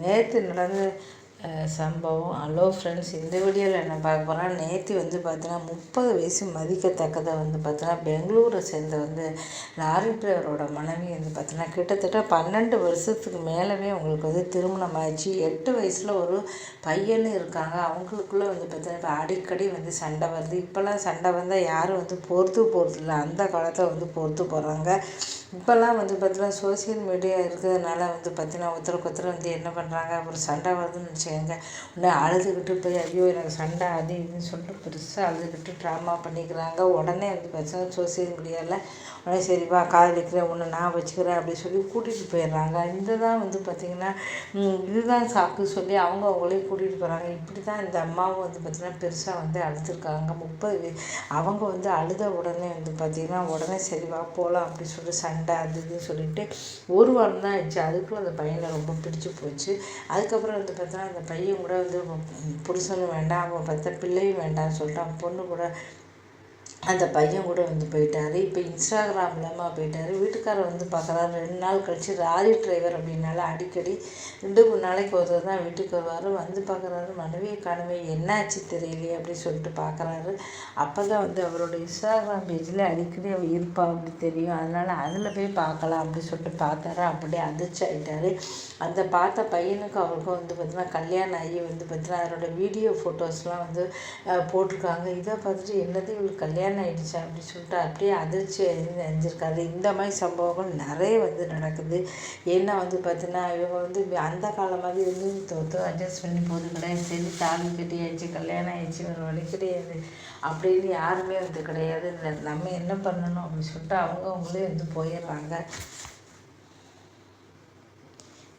நேற்று நடந்து சம்பவம். ஹலோ ஃப்ரெண்ட்ஸ் இந்த வீடியோவில் என்ன பார்க்க போகிறோம் நேற்று வந்து பார்த்தீங்கன்னா முப்பது வயசு மதிக்கத்தக்கதை வந்து பார்த்தோன்னா பெங்களூரை சேர்ந்த வந்து லாரி டிரைவரோட மனைவி வந்து பார்த்தீங்கன்னா கிட்டத்தட்ட பன்னெண்டு வருஷத்துக்கு மேலவே அவங்களுக்கு வந்து திருமணம் ஆயிடுச்சு. எட்டு வயசில் ஒரு பையனும் இருக்காங்க. அவங்களுக்குள்ளே வந்து பார்த்தீங்கன்னா இப்போ அடிக்கடி வந்து சண்டை வருது. இப்போல்லாம் சண்டை வந்தால் யாரும் வந்து பொறுத்து போகிறது இல்லை அந்த காலத்தில் வந்து பொறுத்து போகிறாங்க இப்போல்லாம் வந்து பார்த்தீங்கன்னா சோசியல் மீடியா இருக்கிறதுனால வந்து பார்த்தீங்கன்னா ஒருத்தருக்கு ஒருத்தர் வந்து என்ன பண்ணுறாங்க ஒரு சண்டை வருதுன்னு வச்சுக்கோங்க உடனே அழுதுகிட்டு போய் ஐயோ எனக்கு சண்டை அது இதுன்னு சொல்லிட்டு பெருசாக அழுதுகிட்டு ட்ராமா பண்ணிக்கிறாங்க. உடனே வந்து பார்த்தீங்கன்னா சோசியல் மீடியாவில் உடனே சரிப்பா காதலிக்கிறேன் ஒன்று நான் வச்சுக்கிறேன் அப்படின்னு சொல்லி கூட்டிகிட்டு போயிடுறாங்க. இந்த தான் வந்து பார்த்திங்கன்னா இதுதான் சாக்கு சொல்லி அவங்க அவங்களையும் கூட்டிகிட்டு போகிறாங்க இப்படி தான் இந்த அம்மாவும் வந்து பார்த்திங்கன்னா பெருசாக வந்து அழுதுருக்காங்க. முப்பது அவங்க வந்து அழுத உடனே வந்து பார்த்திங்கன்னா உடனே சரிவா போகலாம் அப்படின்னு சொல்லிட்டு சண்டை அது இதுன்னு சொல்லிட்டு ஒரு வாரம் தான் ஆயிடுச்சு அதுக்குள்ளே அந்த பையனை ரொம்ப பிடிச்சி போச்சு. அதுக்கப்புறம் வந்து பார்த்தா அந்த பையன் கூட வந்து புருஷனும் வேண்டாம் அவன் பெற்ற பிள்ளையும் வேண்டாம்னு சொல்லிட்டான். பொண்ணு கூட அந்த பையன் கூட வந்து போயிட்டார். இப்போ இன்ஸ்டாகிராம் இல்லாமல் போயிட்டார். வீட்டுக்காரர் வந்து பார்க்குறாரு ரெண்டு நாள் கழித்து லாரி டிரைவர் அப்படின்னால அடிக்கடி ரெண்டு மூணு நாளைக்கு ஒரு தான் வீட்டுக்கு வருவார். வந்து பார்க்குறாரு மனைவி காணுமே என்னாச்சு தெரியலையே அப்படின்னு சொல்லிட்டு பார்க்குறாரு அப்போ தான் வந்து அவரோட இன்ஸ்டாகிராம் பேஜில் அடிக்கடி அவர் இருப்பா அப்படி தெரியும். அதனால் அதில் போய் பார்க்கலாம் அப்படின்னு சொல்லிட்டு பார்த்தாரு. அப்படியே அதிர்ச்சி ஆகிட்டார் அந்த பார்த்த பையனுக்கும் அவருக்கும் வந்து பார்த்திங்கன்னா கல்யாணம் ஆகி வந்து பார்த்திங்கன்னா அதனோட வீடியோ ஃபோட்டோஸ்லாம் வந்து போட்டிருக்காங்க. இதை பார்த்துட்டு என்னது இவங்களுக்கு கல்யாணம் கல்யாணம் ஆகிடுச்சா அப்படின்னு சொல்லிட்டு அப்படியே அதிர்ச்சி அடைஞ்சிருக்காரு இந்த மாதிரி சம்பவங்கள் நிறைய வந்து நடக்குது. ஏன்னா வந்து பார்த்தீங்கன்னா இவங்க வந்து அந்த காலம் மாதிரி வந்து தோத்தோ அட்ஜஸ்ட் பண்ணி போகிறது கிடையாது. சரி தாலி கட்டி கல்யாணம் ஆயிடுச்சு ஒரு வழி கிடையாது அப்படின்னு யாருமே வந்து கிடையாது. நம்ம என்ன பண்ணணும் அப்படின்னு சொல்லிட்டு அவங்க அவங்களே வந்து போயிடுறாங்க.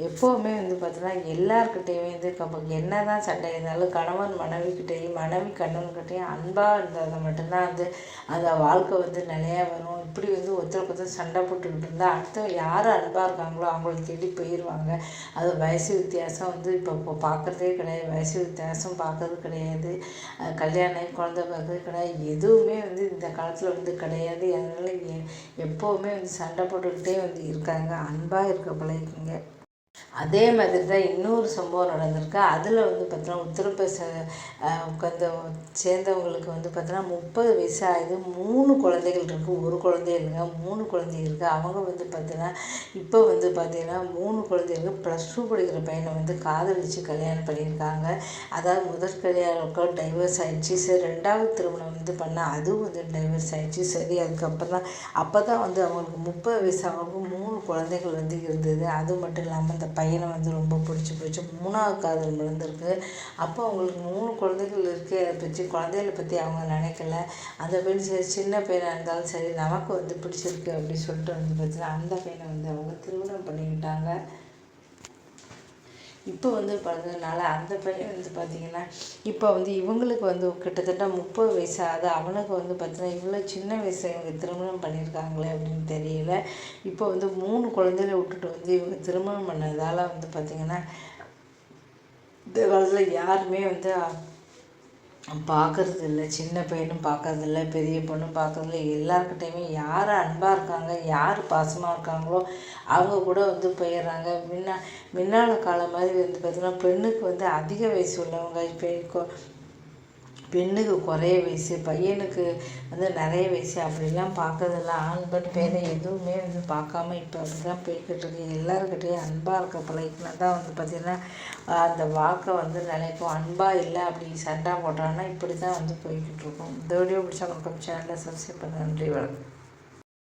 எப்போவுமே வந்து பார்த்தீங்கன்னா எல்லாருக்கிட்டேயுமே வந்து கப்ப என்ன தான் சண்டை இருந்தாலும் கணவன் மனைவிக்கிட்டேயும் மனைவி கணவன்கிட்டேயும் அன்பாக இருந்தால் மட்டும்தான் வந்து அந்த வாழ்க்கை வந்து நிலையாக வரும். இப்படி வந்து ஒருத்தருக்கு ஒருத்தர் சண்டை போட்டுக்கிட்டு இருந்தால் அடுத்த யார் அன்பாக இருக்காங்களோ அவங்கள தேடி போயிடுவாங்க அது வயசு வித்தியாசம் வந்து இப்போ இப்போ பார்க்குறதே கிடையாது. வயசு வித்தியாசம் பார்க்கறது கிடையாது. கல்யாணம் குழந்தை பார்க்கறது கிடையாது. எதுவுமே வந்து இந்த காலத்தில் வந்து கிடையாது. அதனால் எப்போவுமே வந்து சண்டை போட்டுக்கிட்டே வந்து இருக்காங்க. அன்பாக இருக்க பழகிக்கோங்க. அதே மாதிரி தான் இன்னொரு சம்பவம் நடந்திருக்கு. அதில் வந்து பார்த்தோன்னா உத்தரப்பிரதேச உட்காந்து சேர்ந்தவங்களுக்கு வந்து பார்த்தோன்னா முப்பது வயசு ஆகுது மூணு குழந்தைகள் இருக்குது ஒரு குழந்தை இல்லைங்க மூணு குழந்தைகள் இருக்குது அவங்க வந்து பார்த்தீங்கன்னா இப்போ வந்து பார்த்தீங்கன்னா மூணு குழந்தைகளுக்கு ப்ளஸ் டூ படிக்கிற பையனை வந்து காதலிச்சு கல்யாணம் பண்ணியிருக்காங்க. அதாவது முதல் கல்யாணம் டைவர்ஸ் ஆகிடுச்சு சரி ரெண்டாவது திருமணம் வந்து பண்ணால் அதுவும் வந்து டைவர்ஸ் ஆகிடுச்சு சரி அதுக்கப்புறம் தான் அப்போ தான் வந்து அவங்களுக்கு முப்பது வயசு அவங்களுக்கு மூணு குழந்தைகள் வந்து இருந்தது. அது மட்டும் இல்லாமல் அந்த பையனை வந்து ரொம்ப பிடிச்சி போச்சு மூணாவது காதல் நடந்திருக்கு அப்போ அவங்களுக்கு மூணு குழந்தைகள் இருக்குது அதை பற்றி குழந்தைகளை பற்றி அவங்க நினைக்கல. அந்த பெண் சரி சின்ன பையனாக இருந்தாலும் சரி நமக்கு வந்து பிடிச்சிருக்கு அப்படின்னு சொல்லிட்டு வந்து பார்த்தீங்கன்னா அந்த பையனை வந்து அவங்க திருமணம் பண்ணிக்கிட்டாங்க. இப்போ வந்து பிறந்ததுனால அந்த பையன் வந்து பார்த்திங்கன்னா இப்போ வந்து இவங்களுக்கு வந்து கிட்டத்தட்ட முப்பது வயசு அவனுக்கு வந்து பார்த்தீங்கன்னா இவ்வளோ சின்ன வயசு இவங்க திருமணம் பண்ணியிருக்காங்களே அப்படின்னு தெரியல. இப்போ வந்து மூணு குழந்தைகளை விட்டுட்டு வந்து இவங்க திருமணம் பண்ணதால் வந்து பார்த்திங்கன்னா இந்த காலத்தில் யாருமே வந்து பார்க்கறது இல்லை சின்ன பையனும் பார்க்கறது இல்லை பெரிய பொண்ணும் பார்க்கறதில்ல எல்லாருக்கிட்டையுமே யார் அன்பாக இருக்காங்க? யார் பாசமாக இருக்காங்களோ அவங்க கூட வந்து போயிடுறாங்க. முன்ன முன்னால காலம் மாதிரி வந்து பார்த்திங்கன்னா பெண்ணுக்கு வந்து அதிக வயசு உள்ளவங்க. இப்போ பெண்ணுக்கு குறைய வயசு பையனுக்கு வந்து நிறைய வயசு. அப்படிலாம் பார்க்கறதில்ல. ஆண் பெண் பேரை எதுவுமே வந்து பார்க்காம இப்போ அப்படி தான் போய்கிட்டு இருக்கு. எல்லாருக்கிட்டையும் அன்பாக இருக்க பழகினா தான் வந்து பார்த்திங்கன்னா அந்த வாக்கை வந்து நினைக்கும் அன்பாக இல்லை அப்படி சண்டை போட்டாங்கன்னா இப்படி தான் வந்து போய்கிட்டு இருக்கும். இந்த வீடியோ பிடிச்சா உங்களுக்கு சேனலில் சப்ஸ்கிரைப் பண்ண நன்றி வணக்கம்.